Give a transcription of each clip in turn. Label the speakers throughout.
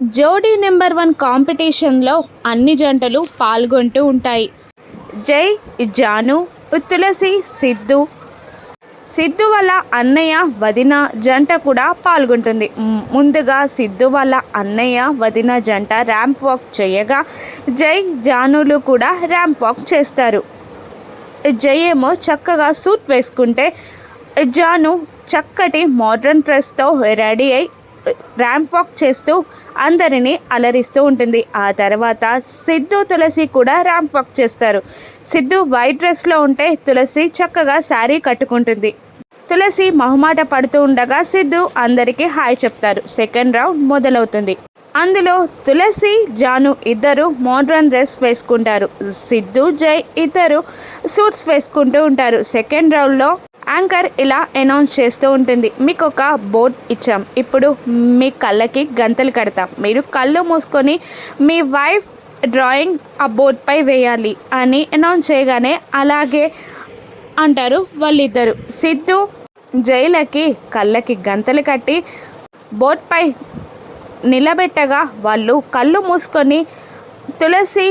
Speaker 1: జోడీ number one కాంపిటీషన్లో అన్ని జంటలు పాల్గొంటూ ఉంటాయి. జై జాను తులసి సిద్ధు. సిద్ధు వాళ్ళ అన్నయ్య వదిన జంట కూడా పాల్గొంటుంది. ముందుగా సిద్ధు వాళ్ళ అన్నయ్య వదిన జంట ర్యాంప్ వాక్ చేయగా జై జానులు కూడా ర్యాంప్ వాక్ చేస్తారు. జై ఏమో చక్కగా సూట్ వేసుకుంటే జాను చక్కటి మోడ్రన్ డ్రెస్తో రెడీ అయి ర్యాంప్ వాక్ చేస్తూ అందరినీ అలరిస్తూ ఉంటుంది. ఆ తర్వాత సిద్ధు తులసి కూడా ర్యాంప్ వాక్ చేస్తారు. సిద్ధు వైట్ డ్రెస్లో ఉంటే తులసి చక్కగా శారీ కట్టుకుంటుంది. తులసి మొహమాట పడుతూ ఉండగా సిద్ధు అందరికీ హాయ్ చెప్తారు. సెకండ్ రౌండ్ మొదలవుతుంది. అందులో తులసి జాను ఇద్దరు మోడ్రన్ డ్రెస్ వేసుకుంటారు. సిద్ధు జై ఇద్దరు సూట్స్ వేసుకుంటూ ఉంటారు. సెకండ్ రౌండ్లో యాంకర్ ఇలా అనౌన్స్ చేస్తూ ఉంటుంది. మీకు ఒక బోర్డ్ ఇచ్చాం. ఇప్పుడు మీ కళ్ళకి గంతలు కడతాం. మీరు కళ్ళు మూసుకొని మీ వైఫ్ డ్రాయింగ్ ఆ బోర్డ్పై వేయాలి అని అనౌన్స్ చేయగానే అలాగే అంటారు వాళ్ళిద్దరు. సిద్ధు జైలకి కళ్ళకి గంతలు కట్టి బోట్పై నిలబెట్టగా వాళ్ళు కళ్ళు మూసుకొని తులసి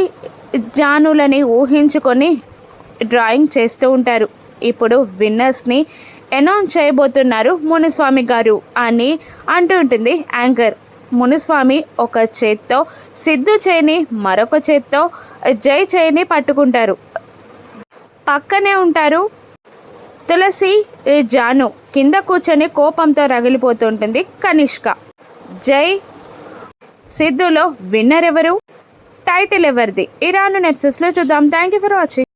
Speaker 1: జానులని ఊహించుకొని డ్రాయింగ్ చేస్తూ ఉంటారు. ఇప్పుడు విన్నర్స్ని అనౌన్స్ చేయబోతున్నారు మునుస్వామి గారు అని అంటూ ఉంటుంది యాంకర్. మునుస్వామి ఒక చేత్తో సిద్ధు చేయిని మరొక చేత్తో జై చేయిని పట్టుకుంటారు. పక్కనే ఉంటారు తులసి జాను కింద కూర్చొని కోపంతో రగిలిపోతుంటుంది కనిష్క. జై సిద్ధులో విన్నర్ ఎవరు? టైటిల్ ఎవరిది? ఇరాను నెప్సెస్లో చూద్దాం. Thank you for watching